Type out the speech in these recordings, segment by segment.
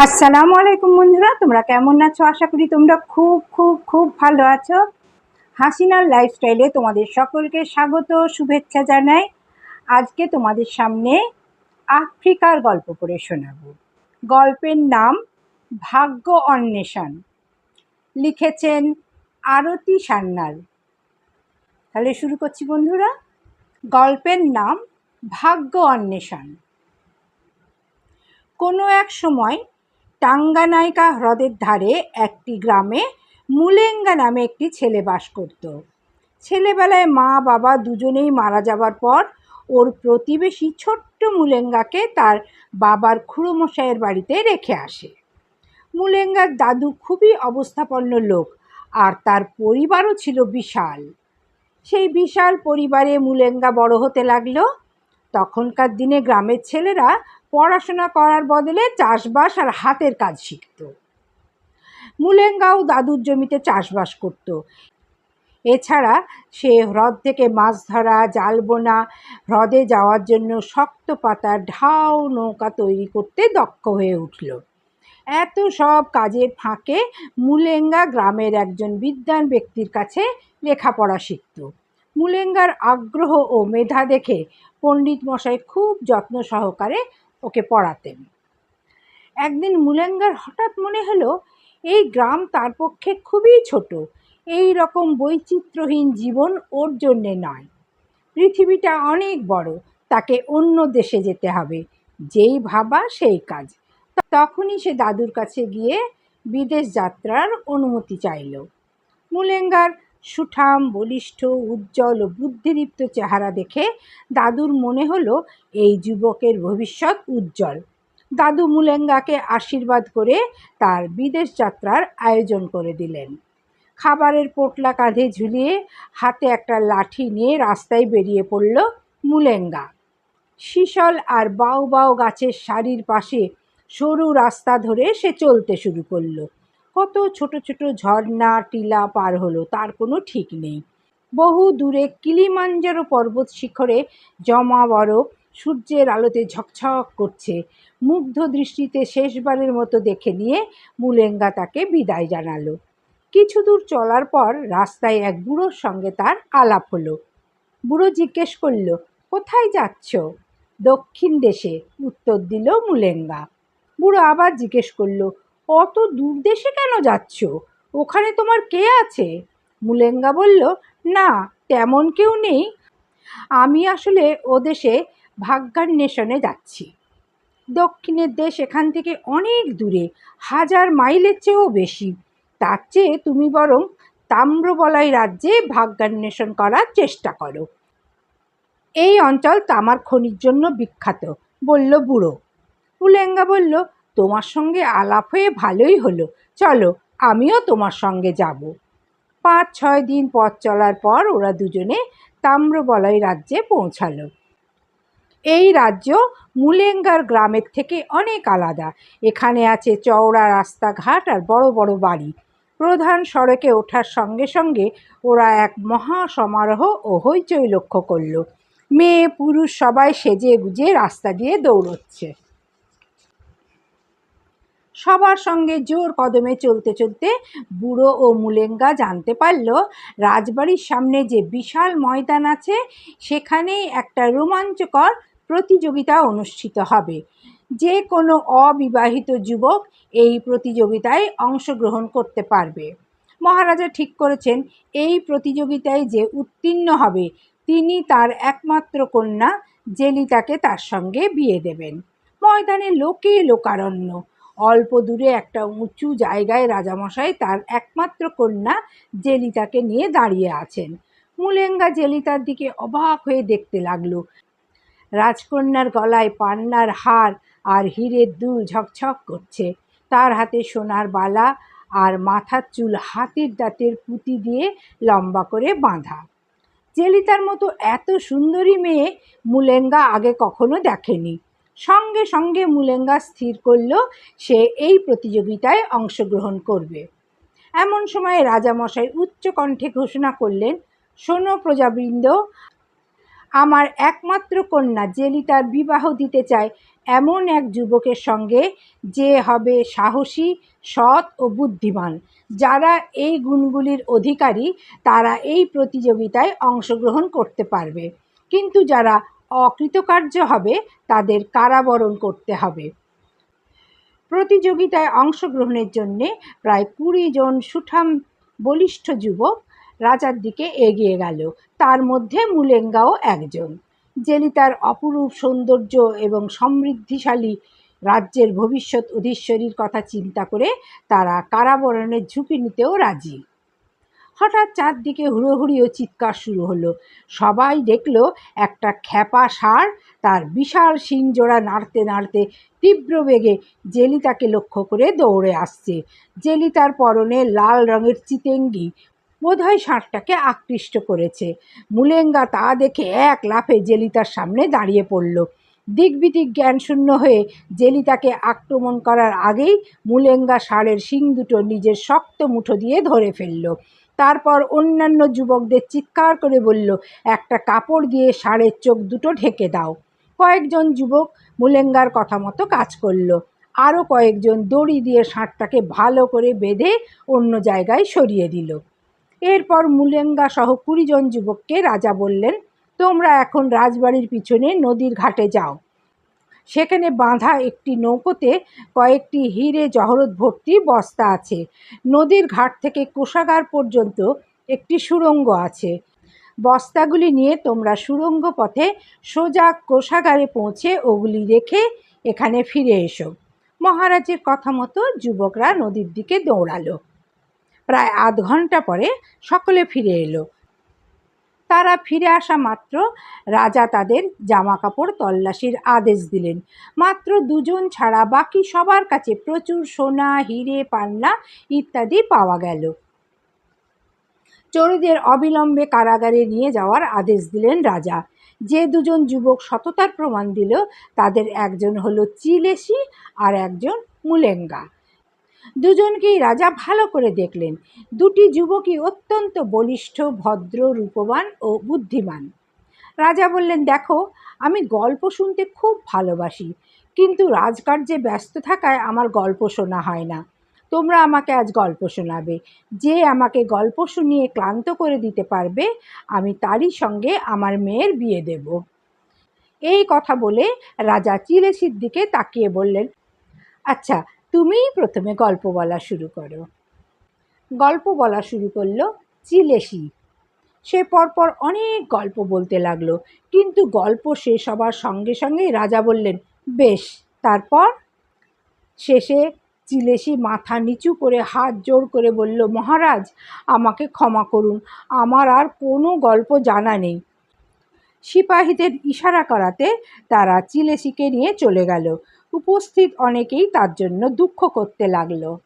আসসালামু আলাইকুম বন্ধুরা, তোমরা কেমন আছো? আশা করি তোমরা খুব খুব খুব ভালো আছো। হাসিনার লাইফস্টাইলে তোমাদের সকলকে স্বাগত, শুভেচ্ছা জানাই। আজকে তোমাদের সামনে আফ্রিকার গল্প করে শোনাবো। গল্পের নাম ভাগ্য অন্বেষণ। লিখেছেন আরতি সান্যাল। তাহলে শুরু করছি বন্ধুরা। গল্পের নাম ভাগ্য অন্বেষণ। কোনো এক সময় টাঙ্গানাইকা হ্রদের ধারে একটি গ্রামে মুলেঙ্গা নামে একটি ছেলে বাস করত। ছেলেবেলায় মা, বাবা দুজনেই মারা যাবার পর ওর প্রতিবেশী ছোট্ট মুলেঙ্গাকে তার বাবার খুড়োমশাইয়ের বাড়িতে রেখে আসে। মুলেঙ্গার দাদু খুবই অবস্থাপন্ন লোক আর তার পরিবারও ছিল বিশাল। সেই বিশাল পরিবারে মুলেঙ্গা বড় হতে লাগল। তখনকার দিনে গ্রামের ছেলেরা পড়াশোনা করার বদলে চাষবাস আর হাতের কাজ শিখত। মুলেঙ্গাও দাদুর জমিতে চাষবাস করত। এছাড়া সে হ্রদ থেকে মাছ ধরা, জাল বোনা, হ্রদে যাওয়ার জন্য শক্ত পাতার ঢাউ নৌকা তৈরি করতে দক্ষ হয়ে উঠল। এত সব কাজের ফাঁকে মুলেঙ্গা গ্রামের একজন বিদ্যান ব্যক্তির কাছে লেখাপড়া শিখত। মুলেঙ্গার আগ্রহ ও মেধা দেখে পণ্ডিত মশাই খুব যত্ন সহকারে ওকে পড়াতেন। একদিন মুলেঙ্গার হঠাৎ মনে হলো, এই গ্রাম তার পক্ষে খুবই ছোট, এই রকম বৈচিত্র্যহীন জীবন ওর জন্যে নয়। পৃথিবীটা অনেক বড়, তাকে অন্য দেশে যেতে হবে, যেই ভাবা সেই কাজ। তখনই সে দাদুর কাছে গিয়ে বিদেশ যাত্রার অনুমতি চাইল। মুলেঙ্গার সুঠাম, বলিষ্ঠ, উজ্জ্বল ও বুদ্ধিদীপ্ত চেহারা দেখে দাদুর মনে হলো এই যুবকের ভবিষ্যৎ উজ্জ্বল। দাদু মুলেঙ্গাকে আশীর্বাদ করে তার বিদেশ যাত্রার আয়োজন করে দিলেন। খাবারের পোটলা কাঁধে ঝুলিয়ে হাতে একটা লাঠি নিয়ে রাস্তায় বেরিয়ে পড়ল মুলেঙ্গা। শিশল আর বাউ বাউ গাছের সারির পাশে সরু রাস্তা ধরে সে চলতে শুরু করল। কত ছোট ছোট ঝর্ণা, টিলা পার হলো, তার কোনো ঠিক নেই। বহু দূরে কিলিমাঞ্জারো পর্বত শিখরে জমা বরফ সূর্যের আলোতে ঝকঝক করছে। মুগ্ধ দৃষ্টিতে শেষবারের মতো দেখে নিয়ে মুলেঙ্গা তাকে বিদায় জানালো। কিছু দূর চলার পর রাস্তায় এক বুড়োর সঙ্গে তার আলাপ হলো। বুড়ো জিজ্ঞেস করল, কোথায় যাচ্ছ? দক্ষিণ দেশে, উত্তর দিল মুলেঙ্গা। বুড়ো আবার জিজ্ঞেস করল অত দূর দেশে কেন যাচ্ছ? ওখানে তোমার কে আছে? মুলেঙ্গা বলল, না, তেমন কেউ নেই। আমি আসলে ও দেশে ভাগ্যান্বেষণে যাচ্ছি। দক্ষিণের দেশ এখান থেকে অনেক দূরে, হাজার মাইলের চেয়েও বেশি। তার চেয়ে তুমি বরং তাম্রবলাই রাজ্যে ভাগ্যান্বেষণ করার চেষ্টা করো। এই অঞ্চল তামার খনির জন্য বিখ্যাত, বলল বুড়ো। পুলেঙ্গা বলল তোমার সঙ্গে আলাপ হয়ে ভালোই হলো। চলো, আমিও তোমার সঙ্গে যাব। পাঁচ, ছয় দিন পথ চলার পর ওরা দুজনে তাম্রবলয় রাজ্যে পৌঁছালো। এই রাজ্য মুলেঙ্গার গ্রামের থেকে অনেক আলাদা। এখানে আছে চওড়া রাস্তাঘাট আর বড় বড় বাড়ি। প্রধান সড়কে ওঠার সঙ্গে সঙ্গে ওরা এক মহা সমারোহ ও হইচই লক্ষ্য করল। মেয়ে, পুরুষ সবাই সেজে গুজে রাস্তা দিয়ে দৌড়চ্ছে। সবার সঙ্গে জোর কদমে চলতে চলতে বুড়ো ও মুলেঙ্গা জানতে পারল, রাজবাড়ির সামনে যে বিশাল ময়দান আছে, সেখানেই একটা রোমাঞ্চকর প্রতিযোগিতা অনুষ্ঠিত হবে। যে কোনো অবিবাহিত যুবক এই প্রতিযোগিতায় অংশগ্রহণ করতে পারবে। মহারাজা ঠিক করেছেন, এই প্রতিযোগিতায় যে উত্তীর্ণ হবে, তিনি তার একমাত্র কন্যা জেলিতাকে তার সঙ্গে বিয়ে দেবেন। ময়দানে লোকে লোকারণ্য অল্প দূরে একটা উঁচু জায়গায় রাজামশাই তার একমাত্র কন্যা জেলিতাকে নিয়ে দাঁড়িয়ে আছেন। মুলেঙ্গা জেলিতার দিকে অবাক হয়ে দেখতে লাগল। রাজকন্যার গলায় পান্নার হার আর হীরের দুল ঝকঝক করছে। তার হাতে সোনার বালা আর মাথার চুল হাতির দাঁতের পুঁতি দিয়ে লম্বা করে বাঁধা। জেলিতার মতো এত সুন্দরী মেয়ে মুলেঙ্গা আগে কখনো দেখেনি। সঙ্গে সঙ্গে মুলেঙ্গা স্থির করল, সে এই প্রতিযোগিতায় অংশগ্রহণ করবে। এমন সময় রাজামশাই উচ্চ কণ্ঠে ঘোষণা করলেন, শোনো প্রজাবৃন্দ, আমার একমাত্র কন্যা জেলিতার বিবাহ দিতে চায়, এমন এক যুবকের সঙ্গে যে হবে সাহসী, সৎ ও বুদ্ধিমান। যারা এই গুণগুলির অধিকারী, তারা এই প্রতিযোগিতায় অংশগ্রহণ করতে পারবে। কিন্তু যারা অকৃতকার্য হবে, তাদের কারাবরণ করতে হবে। প্রতিযোগিতায় অংশগ্রহণের জন্যে প্রায় কুড়ি জন সুঠাম বলিষ্ঠ যুবক রাজার দিকে এগিয়ে গেল। তার মধ্যে মুলেঙ্গাও একজন। জেলিতার অপরূপ সৌন্দর্য এবং সমৃদ্ধিশালী রাজ্যের ভবিষ্যৎ অধীশ্বরীর কথা চিন্তা করে তারা কারাবরণের ঝুঁকি নিতেও রাজি। হঠাৎ চারদিকে হুড়োহুড়ি ও চিৎকার শুরু হলো। সবাই দেখল একটা খ্যাপা ষাঁড়, তার বিশাল শিংজোড়া নাড়তে নাড়তে তীব্র বেগে জেলিতাকে লক্ষ্য করে দৌড়ে আসছে। জেলিতার পরনে লাল রঙের চিতেঙ্গি বোধহয় ষাঁড়টাকে আকৃষ্ট করেছে। মুলেঙ্গা তা দেখে এক লাফে জেলিতার সামনে দাঁড়িয়ে পড়ল। দিকবিদিক জ্ঞানশূন্য হয়ে জেলিতাকে আক্রমণ করার আগেই মুলেঙ্গা ষাঁড়ের শিং দুটো নিজের শক্ত মুঠো দিয়ে ধরে ফেলল। তারপর অন্যান্য যুবকদের চিৎকার করে বলল, একটা কাপড় দিয়ে ষাঁড়ের চোখ দুটো ঢেকে দাও। কয়েকজন যুবক মুলেঙ্গার কথা মতো কাজ করল। আরও কয়েকজন দড়ি দিয়ে ষাঁড়টাকে ভালো করে বেঁধে অন্য জায়গায় সরিয়ে দিল। এরপর মুলেঙ্গা সহ কুড়িজন যুবককে রাজা বললেন, তোমরা এখন রাজবাড়ির পিছনে নদীর ঘাটে যাও। সেখানে বাঁধা একটি নৌকোতে কয়েকটি হিরে জহরত ভর্তি বস্তা আছে। নদীর ঘাট থেকে কোষাগার পর্যন্ত একটি সুড়ঙ্গ আছে। বস্তাগুলি নিয়ে তোমরা সুড়ঙ্গ পথে সোজা কোষাগারে পৌঁছে ওগুলি রেখে এখানে ফিরে এসো। মহারাজের কথা মতো যুবকরা নদীর দিকে দৌড়ালো। প্রায় আধ ঘণ্টা পরে সকলে ফিরে এলো। তারা ফিরে আসা মাত্র রাজা তাদের জামা কাপড় তল্লাশির আদেশ দিলেন। মাত্র দুজন ছাড়া বাকি সবার কাছে প্রচুর সোনা, হিরে, পান্না ইত্যাদি পাওয়া গেল। চোরদের অবিলম্বে কারাগারে নিয়ে যাওয়ার আদেশ দিলেন রাজা। যে দুজন যুবক সততার প্রমাণ দিল, তাদের একজন হলো চিলেসি আর একজন মুলেঙ্গা। দুজনকেই রাজা ভালো করে দেখলেন। দুটি যুবকই অত্যন্ত বলিষ্ঠ, ভদ্র, রূপবান ও বুদ্ধিমান। রাজা বললেন, দেখো, আমি গল্প শুনতে খুব ভালোবাসি, কিন্তু রাজকার্যে ব্যস্ত থাকায় আমার গল্প শোনা হয় না। তোমরা আমাকে আজ গল্প শোনাবে। যে আমাকে গল্প শুনিয়ে ক্লান্ত করে দিতে পারবে, আমি তারই সঙ্গে আমার মেয়ের বিয়ে দেব। এই কথা বলে রাজা চিলেসির দিকে তাকিয়ে বললেন আচ্ছা তুমিই প্রথমে গল্প বলা শুরু করো। গল্প বলা শুরু করল চিলেসি। সে পরপর অনেক গল্প বলতে লাগল, কিন্তু গল্প শেষ হবার সঙ্গে সঙ্গেই রাজা বললেন, বেশ, তারপর? শেষে চিলেসি মাথা নিচু করে হাত জোর করে বলল, মহারাজ, আমাকে ক্ষমা করুন, আমার আর কোনো গল্প জানা নেই। সিপাহীদের ইশারা করাতে তারা চিলেসিকে নিয়ে চলে গেল। উপস্থিত অনেকেই তার জন্য দুঃখ করতে লাগল।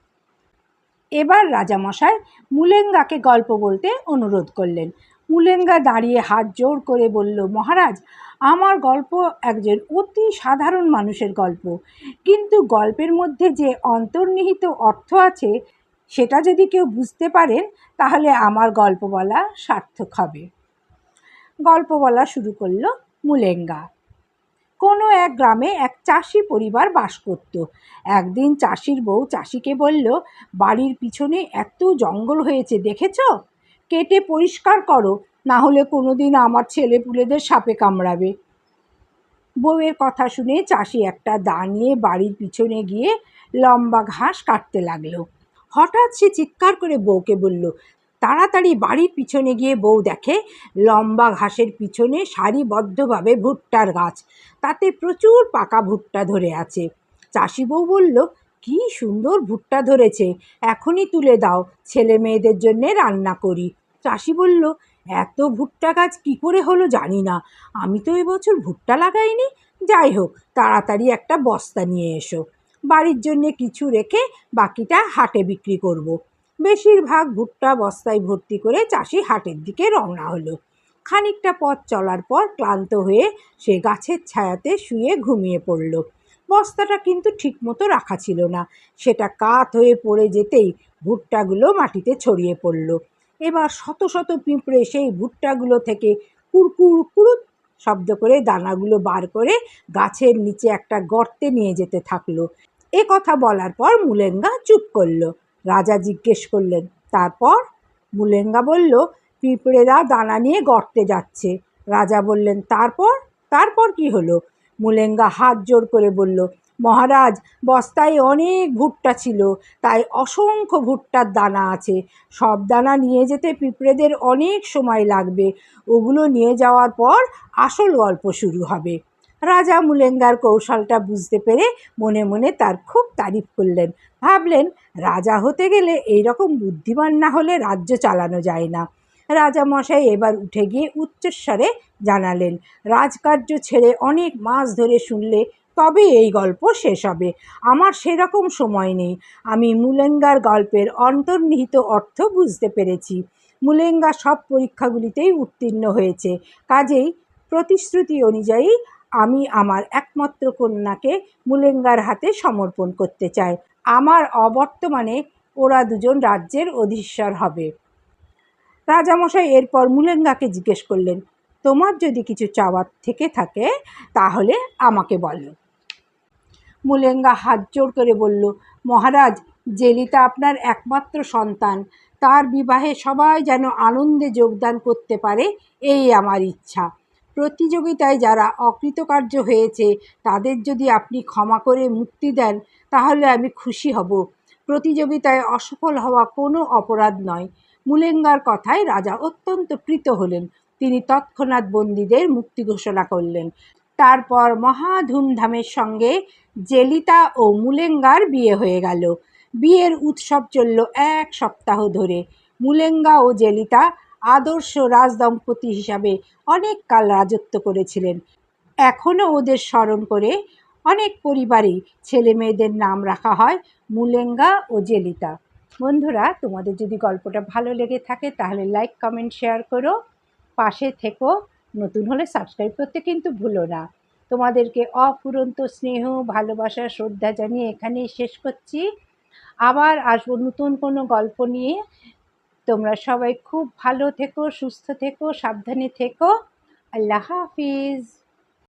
এবার রাজামশাই মুলেঙ্গাকে গল্প বলতে অনুরোধ করলেন। মুলেঙ্গা দাঁড়িয়ে হাত জোর করে বলল, মহারাজ, আমার গল্প একজন অতি সাধারণ মানুষের গল্প। কিন্তু গল্পের মধ্যে যে অন্তর্নিহিত অর্থ আছে, সেটা যদি কেউ বুঝতে পারেন, তাহলে আমার গল্প বলা সার্থক হবে। গল্প বলা শুরু করল মুলেঙ্গা। কোনো এক গ্রামে এক চাষি পরিবার বাস করত। একদিন চাষির বউ চাষিকে বলল, বাড়ির পিছনে এত জঙ্গল হয়েছে, দেখেছ? কেটে পরিষ্কার করো, না হলে কোনো দিন আমার ছেলে পুলেদের সাপে কামড়াবে। বউয়ের কথা শুনে চাষি একটা দা নিয়ে বাড়ির পিছনে গিয়ে লম্বা ঘাস কাটতে লাগল। হঠাৎ সে চিৎকার করে বউকে বলল তাড়াতাড়ি বাড়ির পিছনে গিয়ে বউ দেখে, লম্বা ঘাসের পিছনে সারিবদ্ধভাবে ভুট্টার গাছ। তাতে প্রচুর পাকা ভুট্টা ধরে আছে। চাষি বউ বলল, কি সুন্দর ভুট্টা ধরেছে, এখনই তুলে দাও, ছেলে মেয়েদের জন্যে রান্না করি। চাষি বলল, এত ভুট্টা গাছ কী করে হলো জানি না। আমি তো এবছর ভুট্টা লাগাইনি। যাই হোক, তাড়াতাড়ি একটা বস্তা নিয়ে এসো। বাড়ির জন্যে কিছু রেখে বাকিটা হাটে বিক্রি করব। বেশিরভাগ ভুট্টা বস্তায় ভর্তি করে চাষি হাটের দিকে রওনা হলো। খানিকটা পথ চলার পর ক্লান্ত হয়ে সে গাছের ছায়াতে শুয়ে ঘুমিয়ে পড়ল। বস্তাটা কিন্তু ঠিকমতো রাখা ছিল না। সেটা কাত হয়ে পড়ে যেতেই ভুট্টাগুলো মাটিতে ছড়িয়ে পড়ল। এবার শত শত পিঁপড়ে সেই ভুট্টাগুলো থেকে কুড়কুড় কুড়ুত শব্দ করে দানাগুলো বার করে গাছের নিচে একটা গর্তে নিয়ে যেতে থাকল। এ কথা বলার পর মুলেঙ্গা চুপ করল। রাজা জিজ্ঞেস করলেন, তারপর? মুলেঙ্গা বলল, পিঁপড়েরা দানা নিয়ে গর্তে যাচ্ছে। রাজা বললেন, তারপর? তারপর কি হলো? মুলেঙ্গা হাত জোর করে বলল, মহারাজ, বস্তায় অনেক ভুট্টা ছিল, তাই অসংখ্য ভুট্টার দানা আছে। সব দানা নিয়ে যেতে পিঁপড়েদের অনেক সময় লাগবে। ওগুলো নিয়ে যাওয়ার পর আসল গল্প শুরু হবে। রাজা মুলেঙ্গার কৌশলটা বুঝতে পেরে মনে মনে তার খুব তারিফ করলেন। ভাবলেন, রাজা হতে গেলে এই রকম বুদ্ধিমান না হলে রাজ্য চালানো যায় না। রাজা মশাই এবার উঠে গিয়ে উচ্চস্বরে জানালেন, রাজকার্য ছেড়ে অনেক মাস ধরে শুনলে তবে এই গল্প শেষ হবে। আমার সেরকম সময় নেই। আমি মুলেঙ্গার গল্পের অন্তর্নিহিত অর্থ বুঝতে পেরেছি। মুলেঙ্গা সব পরীক্ষাগুলিতেই উত্তীর্ণ হয়েছে। কাজেই প্রতিশ্রুতি অনুযায়ী আমি আমার একমাত্র কন্যাকে মুলেঙ্গার হাতে সমর্পণ করতে চাই। আমার অবর্তমানে ওরা দুজন রাজ্যের অধীশ্বর হবে। রাজামশাই এরপর মুলেঙ্গাকে জিজ্ঞেস করলেন, তোমার যদি কিছু চাওয়ার থেকে থাকে, তাহলে আমাকে বলো। মুলেঙ্গা হাত জোর করে বলল, মহারাজ, জেলিতা আপনার একমাত্র সন্তান। তার বিবাহে সবাই যেন আনন্দে যোগদান করতে পারে, এই আমার ইচ্ছা। প্রতিযোগিতায় যারা অকৃতকার্য হয়েছে, তাদের যদি আপনি ক্ষমা করে মুক্তি দেন, তাহলে আমি খুশি হব। প্রতিযোগিতায় অসফল হওয়া কোনো অপরাধ নয়। মুলেঙ্গার কথায় রাজা অত্যন্ত প্রীত হলেন। তিনি তৎক্ষণাৎ বন্দীদের মুক্তি ঘোষণা করলেন। তারপর মহা ধুমধামের সঙ্গে জেলিতা ও মুলেঙ্গার বিয়ে হয়ে গেল। বিয়ের উৎসব চলল এক সপ্তাহ ধরে। মুলেঙ্গা ও জেলিতা আদর্শ রাজদম্পতি হিসাবে অনেক কাল রাজত্ব করেছিলেন। এখনও ওদের স্মরণ করে অনেক পরিবারেই ছেলে মেয়েদের নাম রাখা হয় মুলেঙ্গা ও জেলিতা। বন্ধুরা, তোমাদের যদি গল্পটা ভালো লেগে থাকে, তাহলে লাইক কমেন্ট শেয়ার করো। পাশে থেকো। নতুন হলে সাবস্ক্রাইব করতে কিন্তু ভুলো না। তোমাদেরকে অফুরন্ত স্নেহ, ভালোবাসা, শ্রদ্ধা জানিয়ে এখানেই শেষ করছি। আবার আসব নতুন কোনো গল্প নিয়ে। তোমরা সবাই খুব ভালো থেকো সুস্থ থেকো সাবধানে থেকো। আল্লাহ হাফিজ।